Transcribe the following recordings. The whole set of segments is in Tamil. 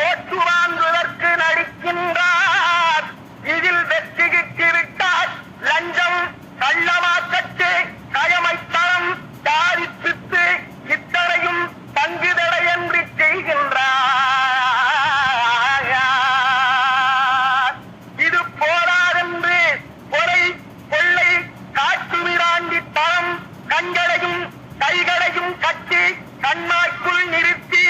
ஓட்டு வாங்குவதற்கு நடிக்கின்றார். இதில் வெற்றி கிட்டிவிட்டார் லஞ்சம் கள்ளமாக்கட்டு கயமைத்தளம் தாரிப்பித்து இத்தனையும் பங்குதடையன்றி செய்கின்றார். இது போராதென்று கொலை கொள்ளை காட்டுமிராண்டி தளம் கண்களையும் கைகளையும் கட்டி கண்மாய்க்குள் நிறுத்தி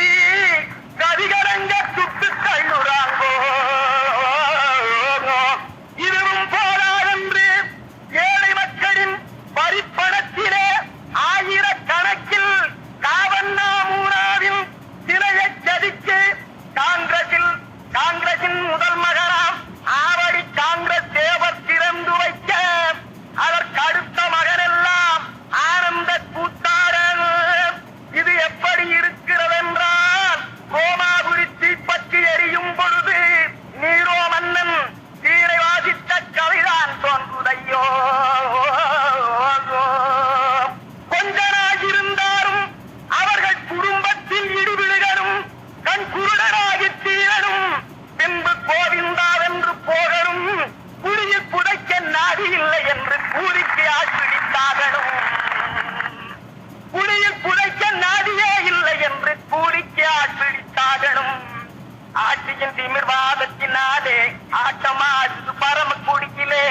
பூரிக்கு ஆற்றிடித்தாகணும் ஆட்சியின் திமிர்வாதத்தினாலே ஆட்டமாடுது பரம குடிக்கிலே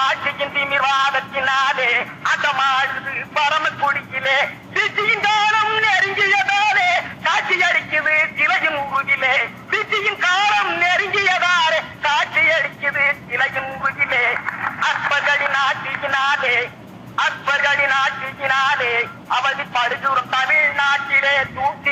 ஆட்சியின் திமிர்வாதத்தினாலே ஆட்டமாடுது பரம குடிக்கிலே சித்தியின் காலம் நெருங்கியதாலே காட்சி அடிக்குது சிலையின் முருகிலே சித்தியின் காலம் நெருங்கியதாலே காட்சி அடிக்குது சிலையின் முருகிலே அற்பர்களின் ஆட்சியினாலே அற்பர்களின் ஆட்சியினாலே அவதி படுதூரம் தமிழ்நாட்டிலே தூக்கி